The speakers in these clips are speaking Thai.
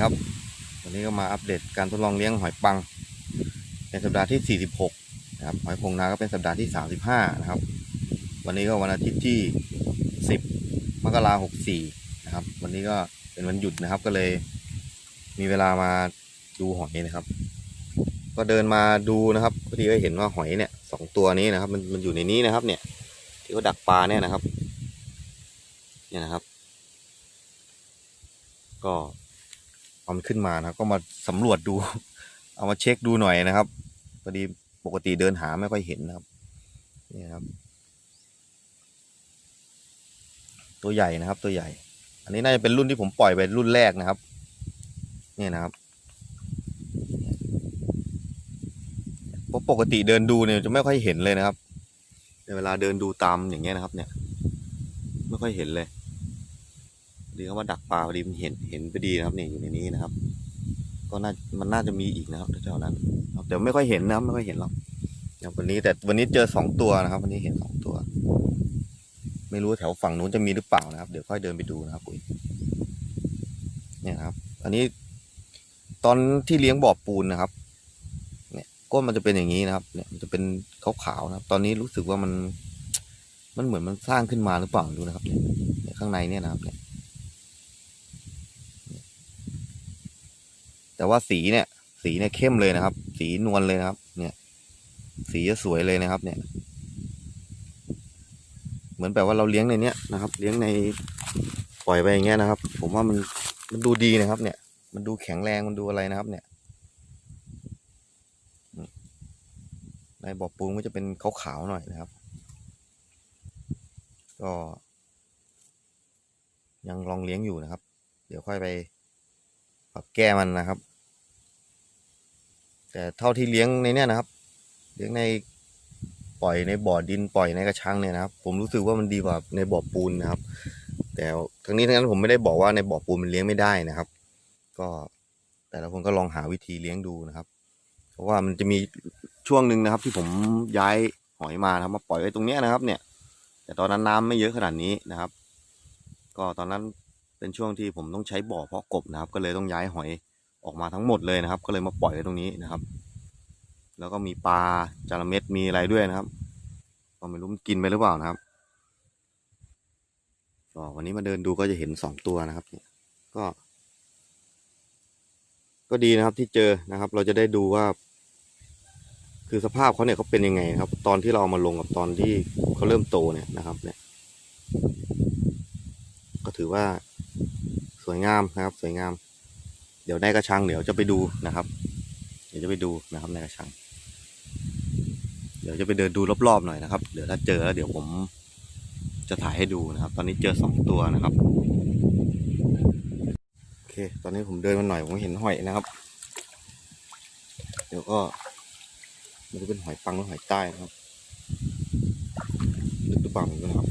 ครับ วันนี้ก็มาอัปเดตการทดลองเลี้ยงหอยปัง เป็นสัปดาห์ที่ 46 นะครับ หอยพงนาก็เป็นสัปดาห์ที่ 35 นะครับ วันนี้ก็วันอาทิตย์ที่ 10 มกราคม 64 นะครับ วันนี้ก็เป็นวันหยุดนะครับ ก็เลยมีเวลามาดูหอยนะครับ ก็เดินมาดูนะครับพอดีก็เห็นว่าหอยเนี่ยสองตัวนี้นะครับ มันมันอยู่ในนี้นะครับ เนี่ย ที่เขาดักปลาเนี่ยนะครับ เนี่ยนะครับ ก็ มันขึ้นมานะครับก็มาสำรวจดู เอามาเช็คดูหน่อยนะครับพอดีปกติเดินหาไม่ค่อยเห็นนะครับนี่ครับ ตัวใหญ่นะครับตัวใหญ่ อันนี้น่าจะเป็นรุ่นที่ผมปล่อยไปรุ่นแรกนะครับนี่นะครับเพราะปกติเดินดูเนี่ยจะไม่ค่อยเห็นเลยนะครับในเวลาเดินดูตามอย่างเงี้ยนะครับ เนี่ย ไม่ค่อยเห็นเลย เขามาดักปลาพอดีมันเห็นเห็นพอดีนะครับเนี่ยอยู่ในนี้นะครับ ก็น่ามันน่าจะมีอีกนะครับแถวๆนั้นแต่ไม่ค่อยเห็นนะครับไม่ค่อยเห็นหรอกอย่างวันนี้แต่วันนี้เจอสองตัวนะครับ วันนี้เห็นสองตัว ไม่รู้แถวฝั่งนู้นจะมีหรือเปล่านะครับ เดี๋ยวค่อยเดินไปดูนะครับปุ๋ยเนี่ยครับ อันนี้ตอนที่เลี้ยงบ่อปูนนะครับ เนี่ยก้นมันจะเป็นอย่างนี้นะครับ เนี่ยมันจะเป็นขาวๆนะครับ ตอนนี้รู้สึกว่ามัน มันเหมือนมันสร้างขึ้นมาหรือเปล่าไม่รู้นะครับ เนี่ยข้างในเนี่ยนะครับเนี่ย แต่ว่าสีเนี่ย สีเนี่ยเข้มเลยนะครับ สีนวลเลยนะครับ เนี่ย สีจะสวยเลยนะครับ เนี่ย เหมือนแบบว่าเราเลี้ยงในเนี้ยนะครับ เลี้ยงในปล่อยไปอย่างเงี้ยนะครับ ผมว่ามันมันดูดีนะครับ เนี่ย มันดูแข็งแรงมันดูอะไรนะครับ เนี่ยในบ่อปูนก็จะเป็นขาวๆหน่อยนะครับ ก็ ยังลองเลี้ยงอยู่นะครับ เดี๋ยวค่อยไปปรับแก้มันนะครับ แต่เท่าที่เลี้ยงในเนี้ยนะครับ เลี้ยงในปล่อยในบ่อดินปล่อยในกระชังเนี่ยนะครับ ผมรู้สึกว่ามันดีกว่าในบ่อปูนนะครับ แต่ทั้งนี้ทั้งนั้นผมไม่ได้บอกว่าในบ่อปูนมันเลี้ยงไม่ได้นะครับ ก็แต่ละคนก็ลองหาวิธีเลี้ยงดูนะครับ เพราะว่ามันจะมีช่วงหนึ่งนะครับ ที่ผมย้ายหอยมานะครับมาปล่อยไว้ตรงเนี้ยนะครับ เนี่ย แต่ตอนนั้นน้ำไม่เยอะขนาดนี้นะครับ ก็ตอนนั้นเป็นช่วงที่ผมต้องใช้บ่อเพาะกบนะครับ ก็เลยต้องย้ายหอย ออกมาทั้งหมดเลยนะครับ ก็เลยมาปล่อยไว้ตรงนี้นะครับ แล้วก็มีปลาจระเม็ดมีอะไรด้วยนะครับก็ไม่รู้มันกินไปหรือเปล่านะครับก็วันนี้มาเดินดูก็จะเห็นสองตัวนะครับก็ ก็ดีนะครับที่เจอนะครับ เราจะได้ดูว่า คือสภาพเขาเนี่ยเขาเป็นยังไงครับ ตอนที่เราเอามาลงกับตอนที่เขาเริ่มโตเนี่ยนะครับ เนี่ย ก็ถือว่าสวยงามนะครับ สวยงาม เดี๋ยวในกระชังเดี๋ยวจะไปดูนะครับ เดี๋ยวจะไปดูนะครับในกระชัง เดี๋ยวจะไปเดินดูรอบๆหน่อยนะครับ เดี๋ยวถ้าเจอแล้วเดี๋ยวผมจะถ่ายให้ดูนะครับ ตอนนี้เจอสองตัวนะครับโอเค ตอนนี้ผมเดินมาหน่อยผมเห็นหอยนะครับ เดี๋ยวก็มันจะเป็นหอยปังหรือหอยใต้นะครับลึกหรือเปล่าไม่รู้นะครับ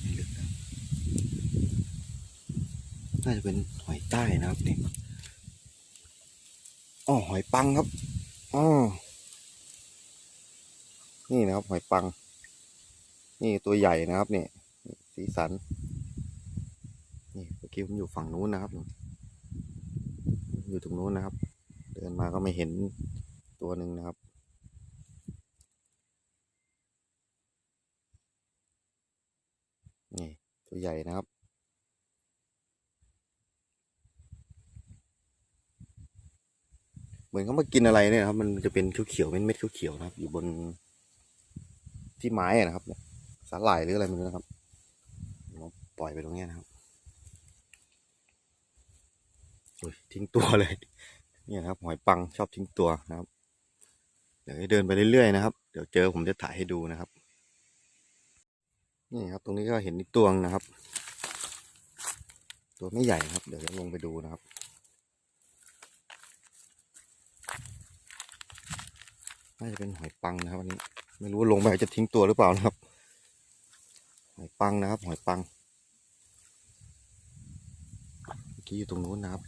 ไม่ลึกนะ น่าจะเป็นหอยใต้นะครับนี่อ๋อหอยปังครับอ๋อนี่นะครับหอยปัง นี่ตัวใหญ่นะครับเนี่ยสีสัน นี่เมื่อกี้ผมอยู่ฝั่งนู้นนะครับ อยู่ตรงนู้นนะครับ เดินมาก็ไม่เห็นตัวหนึ่งนะครับนี่ตัวใหญ่นะครับ เหมือนเขามากินอะไรเนี่ยนะครับ มันจะเป็นเขียวๆเม็ดเม็ดๆเขียวๆนะครับ อยู่บนที่ไม้นะครับเนี่ยสาหร่ายหรืออะไรไม่รู้นะครับเราปล่อยไปตรงนี้นะครับทิ้งตัวเลยเนี่ยนะครับหอยปังชอบทิ้งตัวนะครับ เดี๋ยวให้เดินไปเรื่อยๆนะครับ เดี๋ยวเจอผมจะถ่ายให้ดูนะครับนี่ครับ ตรงนี้ก็เห็นนิดตัวนะครับ ตัวไม่ใหญ่นะครับ เดี๋ยวจะลงไปดูนะครับ น่าจะเป็นหอยปังนะครับวันนี้ ไม่รู้ว่าลงไปจะทิ้งตัวหรือเปล่านะครับ หอยปังนะครับ หอยปังเมื่อกี้อยู่ตรงนู้นนะครับ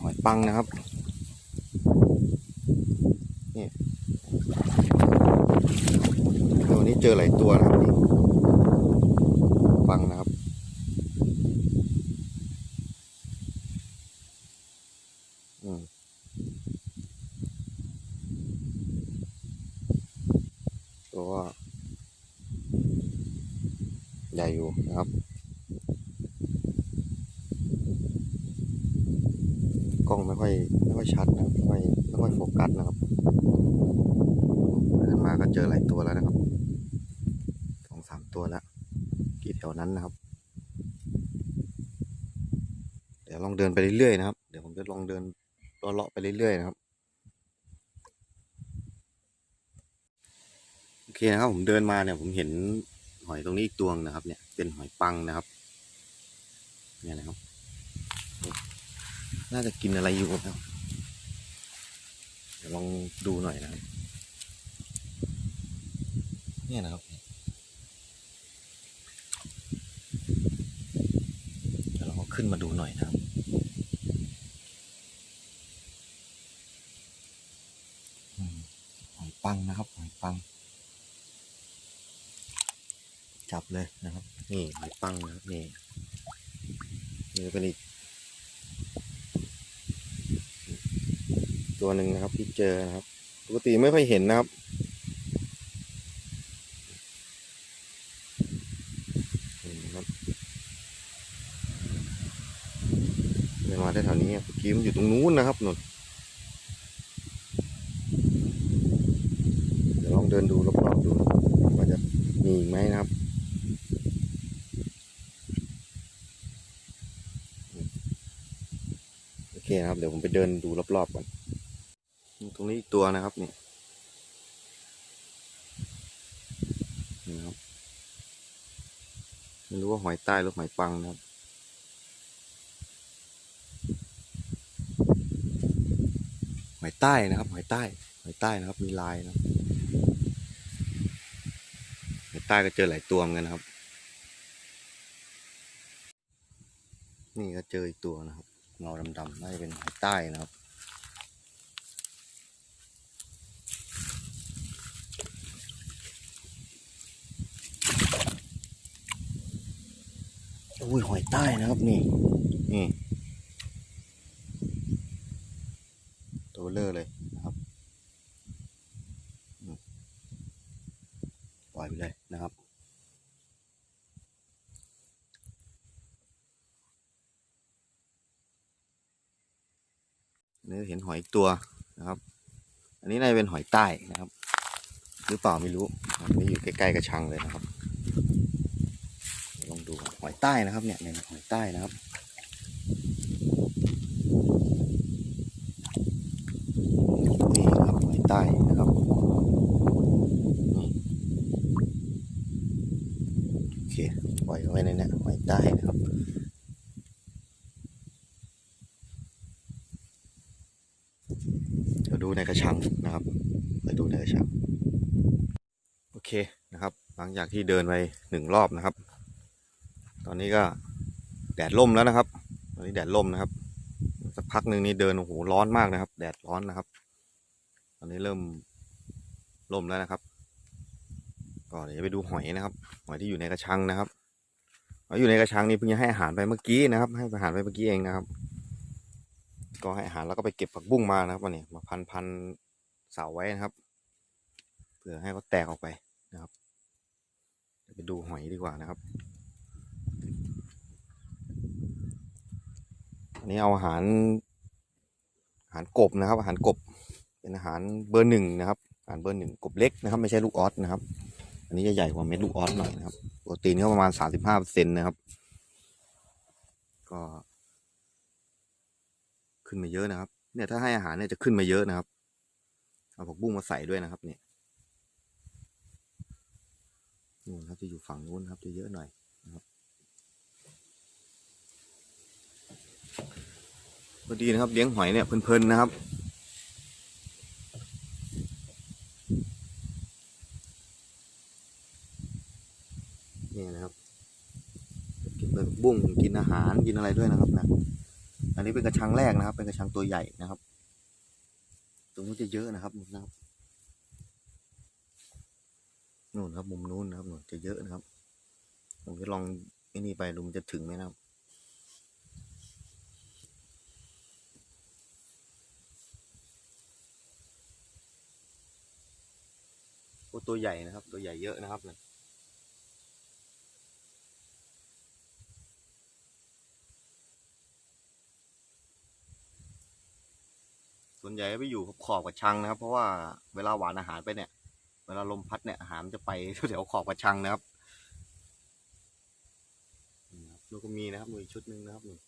หอยปังนะครับนี่ตัวนี้เจอหลายตัวนะ เดินไปเรื่อยๆนะครับ เดี๋ยวผมจะลองเดินเลาะไปเรื่อยๆนะครับ โอเคนะครับ ผมเดินมาเนี่ย ผมเห็นหอยตรงนี้อีกตัวนึงนะครับ เนี่ย เป็นหอยปังนะครับ เนี่ยนะครับ น่าจะกินอะไรอยู่นะครับเดี๋ยวลองดูหน่อยนะครับเนี่ยนะครับเดี๋ยวเราขึ้นมาดูหน่อยนะครับ อืมหอย ปังนะครับหอยปัง จับเลยนะครับ นี่หอยปังนะครับนี่นี่เป็นอีกตัวหนึ่งนะครับที่เจอนะครับ ปกติไม่ค่อยเห็นนะครับเดินมาได้แถวนี้เมื่อกี้มันอยู่ตรงนู้นนะครับหนุน เดินดูรอบๆดูว่าจะมีอีกไหมนะครับโอเคนะครับ เดี๋ยวผมไปเดินดูรอบๆก่อนตรงนี้อีกตัวนะครับนี่นะครับไม่รู้ว่าหอยใต้หรือหอยปังนะครับหอยใต้นะครับหอยใต้หอยใต้นะครับมีลายนะครับหอย ใต้ก็เจอหลายตัวเหมือนกันนะครับ นี่ก็เจออีกตัวนะครับเงาดำๆน่าจะเป็นหอยใต้นะครับอุ้ยหอยใต้นะครับนี่นี่ตัวเลเลอร์เลยนะครับอืมปล่อยไปเลยนะครับ นี่ เห็นหอยตัวนะครับ อันนี้น่าจะเป็นหอยใต้นะครับ หรือเปล่าไม่รู้นะครับนี่อยู่ใกล้ๆกระชังเลยนะครับลองดูหอยใต้นะครับเนี่ยเนี่ยหอยใต้นะครับนี่ครับหอยใต้นะครับนี่โอเคปล่อยไว้ในนี้หอยใต้นะครับ เดี๋ยวดู ในกระชังนะครับ ไปดูในกระชัง โอเคนะครับ หลังจากที่เดินไปหนึ่งรอบนะครับ ตอนนี้ก็แดดล่มแล้วนะครับ ตอนนี้แดดล่มนะครับ สักพักหนึ่งนี่เดินโอ้โหร้อนมากนะครับ แดดร้อนนะครับ ตอนนี้เริ่มล่มแล้วนะครับก็เดี๋ยวจะไปดูหอยนะครับ หอยที่อยู่ในกระชังนะครับหอยอยู่ในกระชังนี่เพิ่งจะให้อาหารไปเมื่อกี้นะครับ ให้อาหารไปเมื่อกี้เองนะครับ ก็ให้อาหารแล้วก็ไปเก็บผักบุ้งมานะครับวันนี้มาพันพันเสาไว้นะครับเพื่อให้เขาแตกออกไปนะครับไปดูหอยดีกว่านะครับอันนี้เอาอาหารอาหารกบนะครับ อาหารกบเป็นอาหารเบอร์หนึ่งนะครับอาหารเบอร์หนึ่งกบเล็กนะครับ ไม่ใช่ลูกออสนะครับ อันนี้จะใหญ่กว่าเม็ดลูกออสหน่อยนะครับโปรตีนก็ประมาณสามสิบห้าเปอร์เซ็นต์นะครับ ก็ ขึ้นมาเยอะนะครับ เนี่ยถ้าให้อาหารเนี่ยจะขึ้นมาเยอะนะครับ เอาผักบุ้งมาใส่ด้วยนะครับ เนี่ยนู่นครับจะอยู่ฝั่งนู้นครับ จะเยอะหน่อยนะครับพอดีนะครับเลี้ยงหอยเนี่ยเพลินๆนะครับเนี่ยนะครับกินเปลือกบุ้งกินอาหารกินอะไรด้วยนะครับนะ อันนี้เป็นกระชังแรกนะครับ เป็นกระชังตัวใหญ่นะครับ ตรงนู้นจะเยอะนะครับนะครับนู่นครับ มุมนู้นนะครับนู่นจะเยอะนะครับ ผมจะลองไอ้นี่ไปดูมันจะถึงไหมนะครับโอ้ตัวใหญ่นะครับ ตัวใหญ่เยอะนะครับเนี่ย ส่วนใหญ่ไปอยู่ขอบกับชังนะครับ เพราะว่าเวลาหวานอาหารไปเนี่ย เวลาลมพัดเนี่ยอาหารจะไปแถวขอบกระชังนะครับนี่ครับลูกก็มีนะครับมีอีกชุดหนึ่งนะครับนี่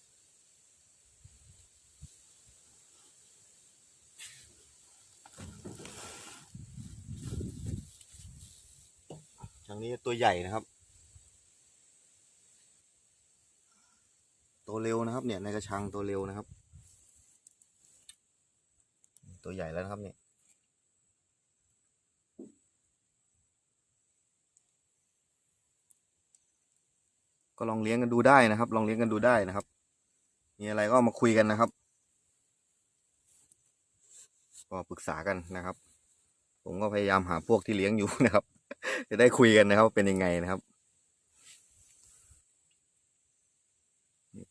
ชังนี้ตัวใหญ่นะครับโตวเร็วนะครับ เนี่ยในกระชังตัวเร็วนะครับ ตัวใหญ่แล้วนะครับเนี่ยก็ลองเลี้ยงกันดูได้นะครับ ลองเลี้ยงกันดูได้นะครับ มีอะไรก็มาคุยกันนะครับ ก็ปรึกษากันนะครับ ผมก็พยายามหาพวกที่เลี้ยงอยู่นะครับ จะได้คุยกันนะครับ เป็นยังไงนะครับ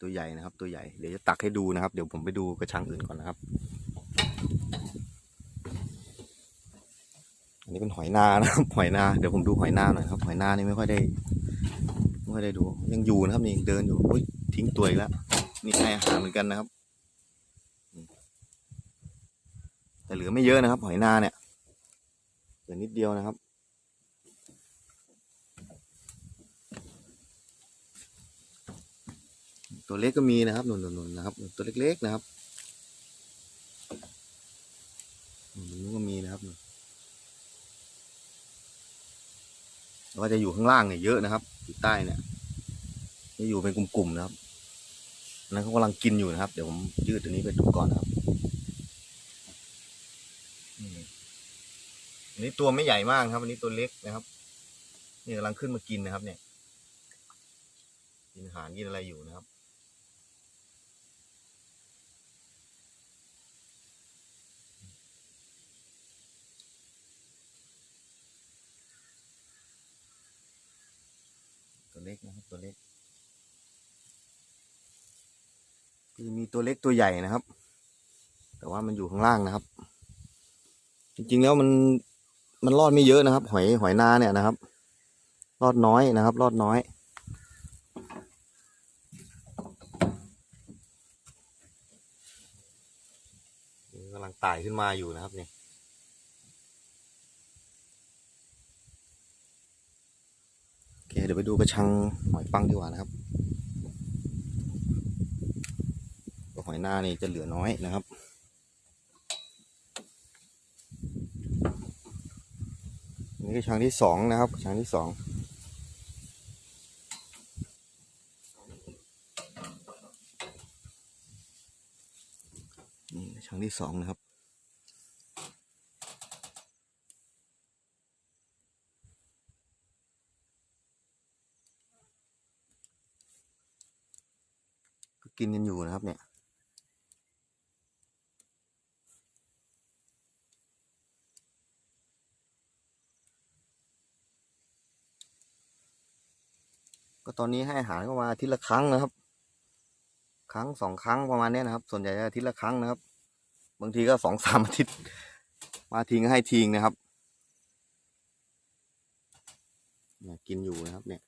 ตัวใหญ่นะครับ ตัวใหญ่ เดี๋ยวจะตักให้ดูนะครับ เดี๋ยวผมไปดูกระชังอื่นก่อนนะครับ นนี้เป็นหอยนานะครับหอยนาเดี๋ยวผมดูหอยนาหน่อยครับหอยนานี่ไม่ค่อยได้ไม่ค่อยได้ดูยังอยู่นะครับนี่ยังเดินอยู่อุ้ยทิ้งตัวอีกแล้วนี่ให้อาหารเหมือนกันนะครับ แต่เหลือไม่เยอะนะครับ หอยนาเนี่ยเหลือนิดเดียวนะครับตัวเล็กก็มีนะครับนุ่นๆๆนะครับ ตัวเล็กๆนะครับนู่นนู้นก็มีนะครับนู่นแล้ว ก็จะอยู่ข้างล่างเนี่ยเยอะนะครับอยู่ใต้เนี่ยจะอยู่เป็นกลุ่มๆนะครับนั้นเขากำลังกินอยู่นะครับ เดี๋ยวผมยืดตัวนี้ไปดูก่อนนะครับอันนี้ตัวไม่ใหญ่มากครับอันนี้ตัวเล็กนะครับ นี่กำลังขึ้นมากินนะครับ เนี่ยกินอาหารกินอะไรอยู่นะครับ ล็กนะครับตัวเล็กก็จะมีตัวเล็กตัวใหญ่นะครับ แต่ว่ามันอยู่ข้างล่างนะครับ จริงๆแล้วมันมันรอดไม่เยอะนะครับ หอยหอยนาเนี่ยนะครับ รอดน้อยนะครับ รอดน้อยกำลังไต่ขึ้นมาอยู่นะครับนี่โเคเดี๋ยวไปดูกระชังหอยปังดีกว่านะครับหอยหน้านี่จะเหลือน้อยนะครับนี่กระชังที่สองนะครับกระชังที่สองนี่กระชังที่สองนะครับ กินกันอยู่นะครับ เนี่ย ก็ตอนนี้ให้อาหารก็มาอาทิตย์ละครั้งนะครับ ครั้งสองครั้งประมาณนี้นะครับ ส่วนใหญ่จะทิตย์ละครั้งนะครับ บางทีก็สองสามอาทิตย์ มาทิ้งให้ทิ้งนะครับเนี่ยกินอยู่นะครับเนี่ย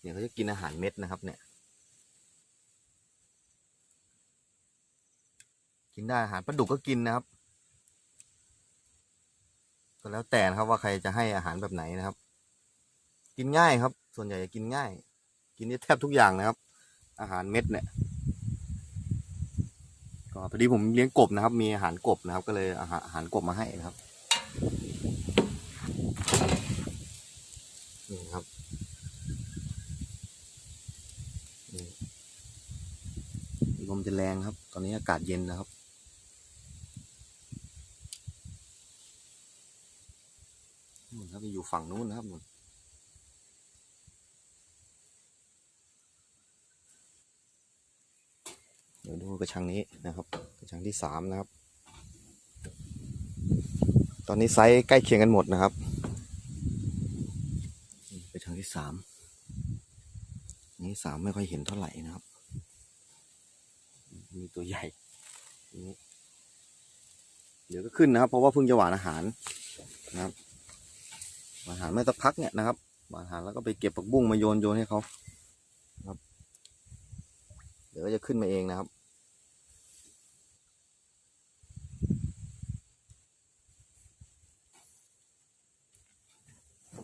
เนี่ยเขาจะกินอาหารเม็ดนะครับ เนี่ย กินได้อาหารปลาดุกก็กินนะครับ ก็แล้วแต่นะครับว่าใครจะให้อาหารแบบไหนนะครับ กินง่ายครับ ส่วนใหญ่จะกินง่าย กินได้แทบทุกอย่างนะครับ อาหารเม็ดเนี่ยก็พอดีผมเลี้ยงกบนะครับ มีอาหารกบนะครับ ก็เลยอาหารอาหารกบมาให้นะครับนี่ครับนี่ ลมจะแรงครับ ตอนนี้อากาศเย็นนะครับ นู่นครับอยู่ฝั่งนู้นนะครับนู่นเดี๋ยวดูกระชังนี้นะครับ กระชังที่สามนะครับ ตอนนี้ไซส์ใกล้เคียงกันหมดนะครับนี่ไปทางที่สามนี่สามไม่ค่อยเห็นเท่าไหร่นะครับ มีตัวใหญ่เดี๋ยวก็ขึ้นนะครับ เพราะว่าเพิ่งจะหวานอาหารนะครับหวานอาหารไม่สักพักเนี่ยนะครับหวานอาหารแล้วก็ไปเก็บผักบุ้งมาโยนโยนให้เขาครับ เดี๋ยวก็จะขึ้นมาเองนะครับ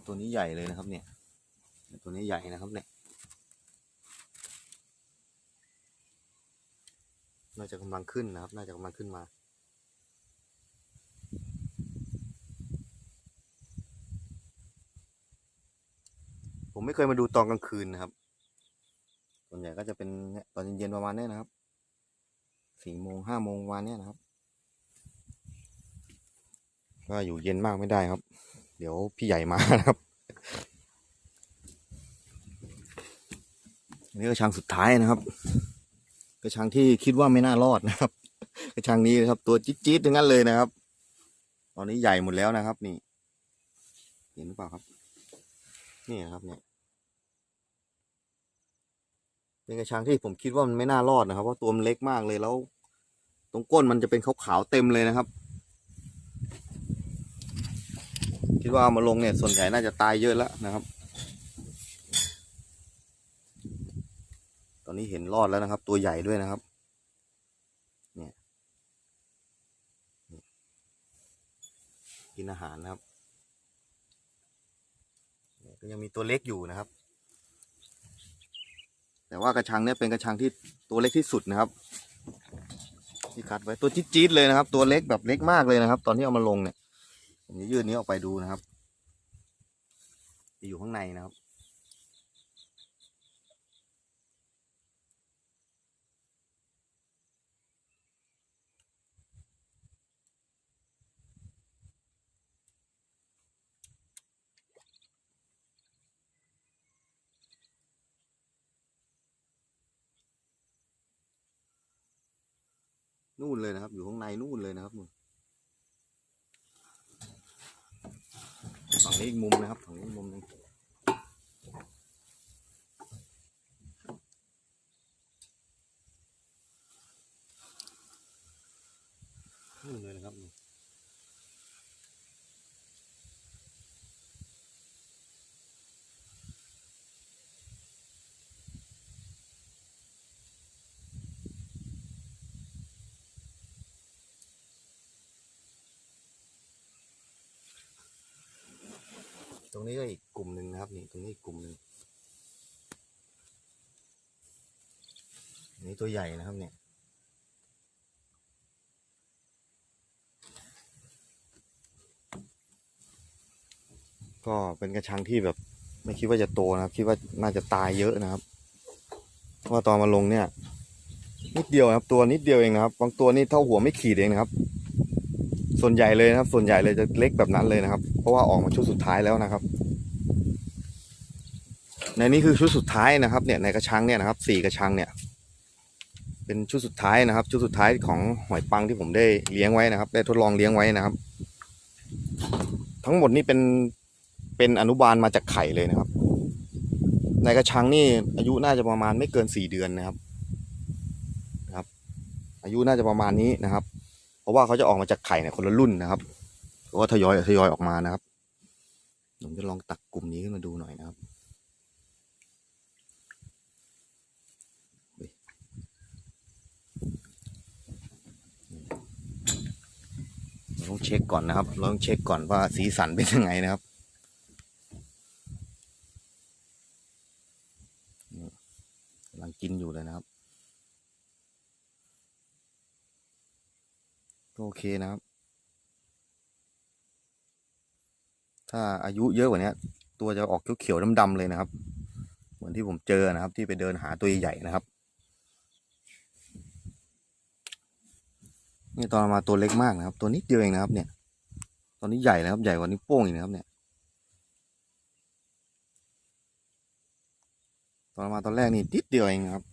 ตัวนี้ใหญ่เลยนะครับเนี่ย ตัวนี้ใหญ่นะครับเนี่ย น่าจะกำลังขึ้นนะครับ น่าจะกำลังขึ้นมา ผมไม่เคยมาดูตอนกลางคืนนะครับ ส่วนใหญ่ก็จะเป็นตอนเย็นๆประมาณนี้นะครับ สี่โมงห้าโมงวันนี้นะครับ ก็อยู่เย็นมากไม่ได้ครับ เดี๋ยวพี่ใหญ่มานะครับอันนี้กระชังสุดท้ายนะครับ กระชังที่คิดว่าไม่น่ารอดนะครับ กระชังนี้นะครับ ตัวจี๊ดๆทั้งนั้นเลยนะครับ ตอนนี้ใหญ่หมดแล้วนะครับ นี่ เห็นหรือเปล่าครับ นี่นะครับเนี่ยเป็นกระชังที่ผมคิดว่ามันไม่น่ารอดนะครับเพราะตัวมันเล็กมากเลยแล้ว ตรงก้นมันจะเป็นขาวๆเต็มเลยนะครับ คิดว่าเอามาลงเนี่ยส่วนใหญ่น่าจะตายเยอะแล้วนะครับ ตอนนี้เห็นรอดแล้วนะครับ ตัวใหญ่ด้วยนะครับ เนี่ยกินอาหารนะครับเนี่ยก็ยังมีตัวเล็กอยู่นะครับ แต่ว่ากระชังเนี่ยเป็นกระชังที่ตัวเล็กที่สุดนะครับ ที่คัดไว้ตัวจี๊ดๆเลยนะครับ ตัวเล็กแบบเล็กมากเลยนะครับ ตอนที่เอามาลงเนี่ยผมจะยืดนี้ออกไปดูนะครับจะอยู่ข้างในนะครับ นู่นเลยนะครับ อยู่ข้างในนู่นเลยนะครับนู่นฝั่งนี้อีกมุมนะครับฝั่งนี้อีกมุมหนึงนู่นเลยนะครับนู่นต รงนี้ก็อีกกลุ่มหนึ่งนะครับ นี่ตรงนี้กลุ่มหนึ่งนนี้ตัวใหญ่นะครับเนี่ยก็เป็นกระชังที่แบบไม่คิดว่าจะโตนะครับ คิดว่าน่าจะตายเยอะนะครับ เพราะว่าตอนมาลงเนี่ย นิดเดียวครับตัวนิดเดียวเองนะครับ บางตัวนี่เท่าหัวไม่ขีดเองนะครับ ส่วนใหญ่เลยนะครับ ส่วนใหญ่เลยจะเล็กแบบนั้นเลยนะครับ เพราะว่าออกมาชุดสุดท้ายแล้วนะครับ ในนี้คือชุดสุดท้ายนะครับ เนี่ยในกระชังเนี่ยนะครับสี่กระชังเนี่ย เป็นชุดสุดท้ายนะครับ ชุดสุดท้ายของหอยปังที่ผมได้เลี้ยงไว้นะครับ ได้ทดลองเลี้ยงไว้นะครับ ทั้งหมดนี่เป็นเป็นอนุบาลมาจากไข่เลยนะครับ ในกระชังนี่อายุน่าจะประมาณไม่เกินสี่เดือนนะครับนะครับ อายุน่าจะประมาณนี้นะครับ เพราะว่าเขาจะออกมาจากไข่เนี่ยคนละรุ่นนะครับเพราะว่าทยอยทยอยออกมานะครับผมจะลองตักกลุ่มนี้ขึ้นมาดูหน่อยนะครับต้องเช็คก่อนนะครับ เราต้องเช็คก่อนว่าสีสันเป็นยังไงนะครับ กำลังกินอยู่เลยนะครับ ก็โอเคนะครับ ถ้าอายุเยอะกว่านี้ตัวจะออกเขียวๆดำๆเลยนะครับ เหมือนที่ผมเจอนะครับ ที่ไปเดินหาตัวใหญ่ๆนะครับ นี่ตอนมาตัวเล็กมากนะครับ ตัวนิดเดียวเองนะครับ เนี่ย ตอนนี้ใหญ่นะครับ ใหญ่กว่านิ้วโป้งอีกนะครับ เนี่ยตอนมาตอนแรกนี่นิดเดียวเองครับ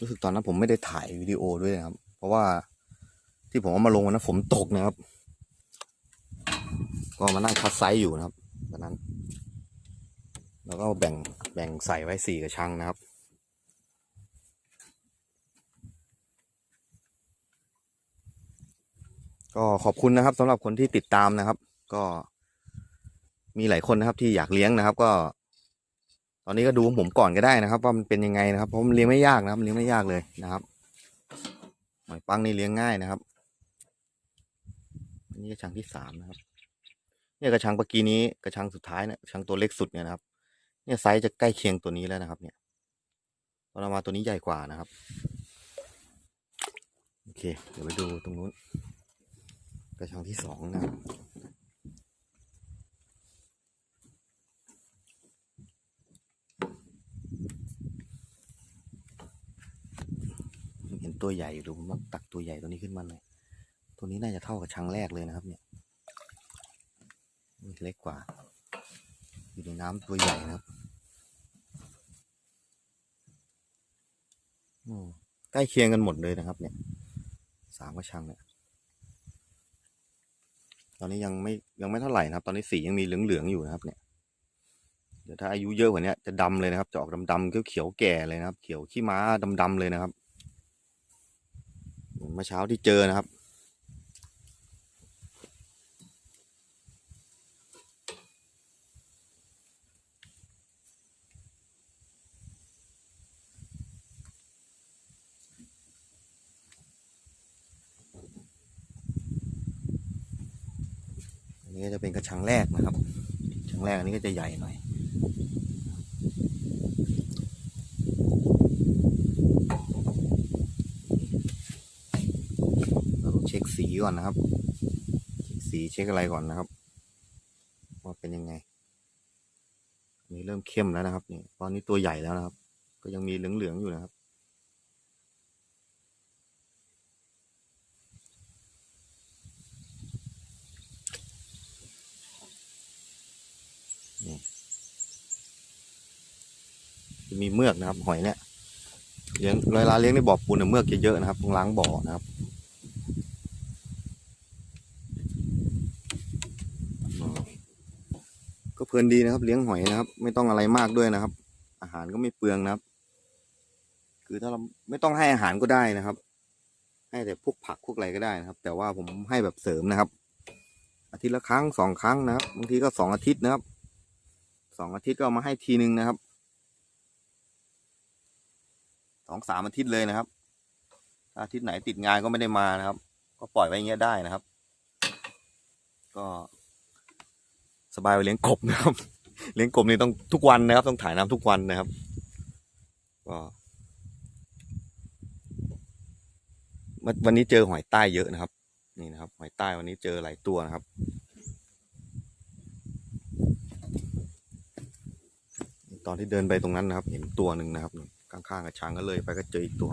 รู้สึกตอนนั้นผมไม่ได้ถ่ายวิดีโอด้วยนะครับ เพราะว่า ที่ผมเอามาลงวันนั้นฝนตกนะครับ ก็มานั่งคัดไซส์อยู่นะครับตอนนั้น แล้วก็แบ่งแบ่งใส่ไว้สี่กระชังนะครับก็ขอบคุณนะครับสำหรับคนที่ติดตามนะครับ ก็มีหลายคนนะครับที่อยากเลี้ยงนะครับ ก็ ตอนนี้ก็ดูของผมก่อนก็ได้นะครับ ว่ามันเป็นยังไงนะครับเพราะมันเลี้ยงไม่ยากนะครับเลี้ยงไม่ยากเลยนะครับหอยปังนี่เลี้ยงง่ายนะครับ นนี้กระชังที่สามนะครับ เนี่ยกระชังเมื่อกี้นี้กระชังสุดท้ายเนี่ยกระชังตัวเล็กสุดเนี่ยนะครับ เนี่ยไซส์จะใกล้เคียงตัวนี้แล้วนะครับ เนี่ยพอเรามาตัวนี้ใหญ่กว่านะครับ โอเค เดี๋ยวไปดูตรงนู้น กระชังที่สองนะครับเห็นตัวใหญ่อยู่ดูผมต้องตักตัวใหญ่ตัวนี้ขึ้นมาหน่อย ตัวนี้น่าจะเท่ากับชังแรกเลยนะครับ เนี่ยเล็กกว่า อยู่ในน้ำตัวใหญ่นะครับอใกล้เคียงกันหมดเลยนะครับ เนี่ยสามกระชังเนี่ยตอนนี้ยังไม่ยังไม่เท่าไหร่นะครับ ตอนนี้สียังมีเหลืองๆอยู่นะครับ เนี่ยเดี๋ยวถ้าอายุเยอะกว่านี้จะดำเลยนะครับจะออกดำๆเขียวๆแก่เลยนะครับ เขียวขี้ม้าดำๆเลยนะครับเหมือนเมื่อเช้าที่เจอนะครับ นี้ก็จะเป็นกระชังแรกนะครับกระชังแรกอันนี้ก็จะใหญ่หน่อยเราเช็คสีก่อนนะครับ เช็คสีเช็คอะไรก่อนนะครับ ว่าเป็นยังไงอันนี้เริ่มเข้มแล้วนะครับนี่ตอนนี้ตัวใหญ่แล้วนะครับ ก็ยังมีเหลืองๆอยู่นะครับ มีเมือกนะครับ หอยเนี่ยเลี้ยงเวลาเลี้ยงในบ่อปูนเนี่ยเมือกจะเยอะนะครับต้องล้างบ่อนะครับก็เพลินดีนะครับ เลี้ยงหอยนะครับ ไม่ต้องอะไรมากด้วยนะครับ อาหารก็ไม่เปลืองนะครับ คือถ้าเราไม่ต้องให้อาหารก็ได้นะครับ ให้แต่พวกผักพวกอะไรก็ได้นะครับ แต่ว่าผมให้แบบเสริมนะครับ อาทิตย์ละครั้งสองครั้งนะครับบางทีก็สองอาทิตย์นะครับสองอาทิตย์ก็เอามาให้ทีนึงนะครับ สองสามอาทิตย์เลยนะครับถ้าอาทิตย์ไหนติดงานก็ไม่ได้มานะครับ ก็ปล่อยไว้อย่างเงี้ยได้นะครับ ก็สบายไปเลี้ยงกบนะครับ เลี้ยงกบนี่ต้องทุกวันนะครับ ต้องถ่ายน้ำทุกวันนะครับ ก็วันวันนี้เจอหอยใต้เยอะนะครับ นี่นะครับหอยใต้วันนี้เจอหลายตัวนะครับตอนที่เดินไปตรงนั้นนะครับ เห็นตัวหนึ่งนะครับ ข้างๆกับช้างก็เลยไปก็เจออีกตัว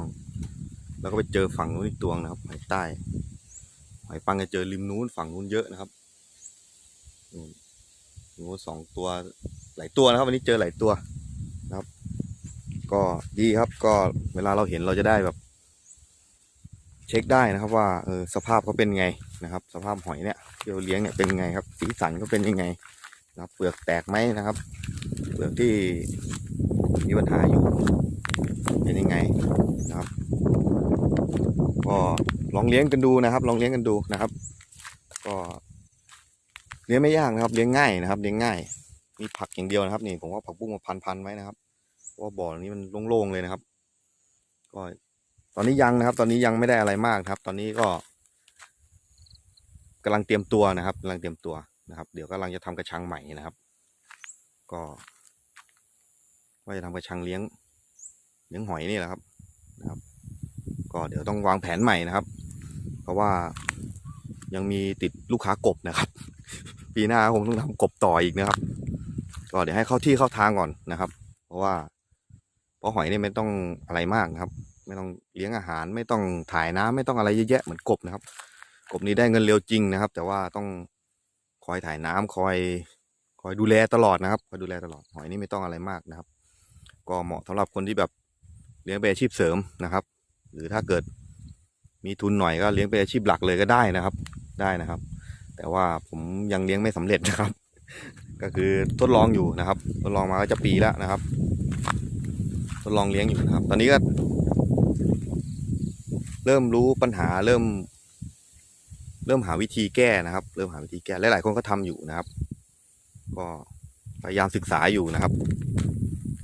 แล้วก็ไปเจอฝั่งนู้นอีกตัวนะครับหอยใต้หอยปังจะเจอริมนู้นฝั่งนู้นเยอะนะครับนู่นนู้นสองตัวหลายตัวนะครับ วันนี้เจอหลายตัวนะครับ ก็ดีครับ ก็เวลาเราเห็นเราจะได้แบบ เช็คได้นะครับ ว่าเออสภาพเขาเป็นไงนะครับ สภาพหอยเนี่ยที่เราเลี้ยงเนี่ยเป็นไงครับ สีสันเขาเป็นยังไงนะครับ เปลือกแตกไหมนะครับ เปลือกที่มีปัญหาอยู่ เป็นยังไงนะครับ ก็ลองเลี้ยงกันดูนะครับ ลองเลี้ยงกันดูนะครับ ก็เลี้ยงไม่ยากนะครับ เลี้ยงง่ายนะครับ เลี้ยงง่าย มีผักอย่างเดียวนะครับ นี่ผมว่าผักบุ้งมาพันๆไว้นะครับว่าบ่อนี้มันโล่งๆเลยนะครับ ก็ตอนนี้ยังนะครับ ตอนนี้ยังไม่ได้อะไรมากครับ ตอนนี้ก็กำลังเตรียมตัวนะครับกำลังเตรียมตัวนะครับ เดี๋ยวกำลังจะทำกระชังใหม่นะครับ ก็ว่าจะทำกระชังเลี้ยง เลี้ยงหอยนี่แหละครับนะครับ ก็เดี๋ยวต้องวางแผนใหม่นะครับ เพราะว่ายังมีติดลูกค้ากบนะครับ ปีหน้าคงต้องทำกบต่ออีกนะครับ ก็เดี๋ยวให้เข้าที่เข้าทางก่อนนะครับ เพราะว่าเพราะหอยนี่ไม่ต้องอะไรมากนะครับ ไม่ต้องเลี้ยงอาหารไม่ต้องถ่ายน้ำไม่ต้องอะไรเยอะแยะเหมือนกบนะครับ กบนี้ได้เงินเร็วจริงนะครับ แต่ว่าต้องคอยถ่ายน้ำคอยคอยดูแลตลอดนะครับคอยดูแลตลอดหอยนี่ไม่ต้องอะไรมากนะครับ ก็เหมาะสำหรับคนที่แบบ เลี้ยงเป็นอาชีพเสริมนะครับ หรือถ้าเกิดมีทุนหน่อยก็เลี้ยงเป็นอาชีพหลักเลยก็ได้นะครับ ได้นะครับ แต่ว่าผมยังเลี้ยงไม่สำเร็จนะครับ ก็คือทดลองอยู่นะครับ ทดลองมาก็จะปีแล้วนะครับ ทดลองเลี้ยงอยู่นะครับ ตอนนี้ก็ เริ่มรู้ปัญหาเริ่ม เริ่มหาวิธีแก้นะครับ เริ่มหาวิธีแก้หลายๆคนก็ทำอยู่นะครับ ก็พยายามศึกษาอยู่นะครับ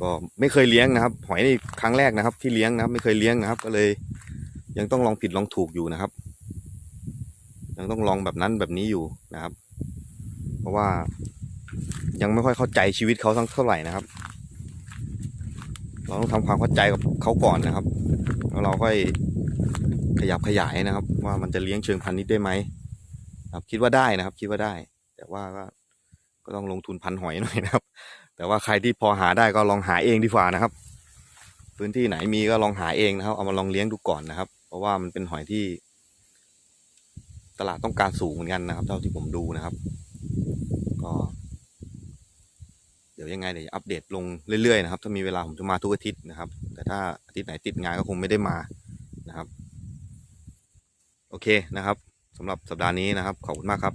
ก็ไม่เคยเลี้ยงนะครับ หอยนี่ครั้งแรกนะครับ ที่เลี้ยงนะครับ ไม่เคยเลี้ยงนะครับ ก็เลย ยังต้องลองผิดลองถูกอยู่นะครับ ยังต้องลองแบบนั้นแบบนี้อยู่นะครับ เพราะว่ายังไม่ค่อยเข้าใจชีวิตเขาทั้งเท่าไหร่นะครับ เราต้องทำความเข้าใจกับเขาก่อนนะครับ แล้วเราค่อยขยับขยายนะครับ ว่ามันจะเลี้ยงเชิงพันธุ์นี้ได้ไหมครับ คิดว่าได้นะครับ คิดว่าได้ แต่ว่าก็ก็ต้องลงทุนพันหอยหน่อยนะครับ แต่ว่าใครที่พอหาได้ก็ลองหาเองดีกว่านะครับ พื้นที่ไหนมีก็ลองหาเองนะครับ เอามาลองเลี้ยงดูก่อนนะครับ เพราะว่ามันเป็นหอยที่ ตลาดต้องการสูงเหมือนกันนะครับ เท่าที่ผมดูนะครับ ก็ เดี๋ยวยังไงเดี๋ยวอัปเดตลงเรื่อยๆนะครับ ถ้ามีเวลาผมจะมาทุกอาทิตย์นะครับ แต่ถ้าอาทิตย์ไหนติดงานก็คงไม่ได้มานะครับ โอเคนะครับสำหรับสัปดาห์นี้นะครับ ขอบคุณมากครับ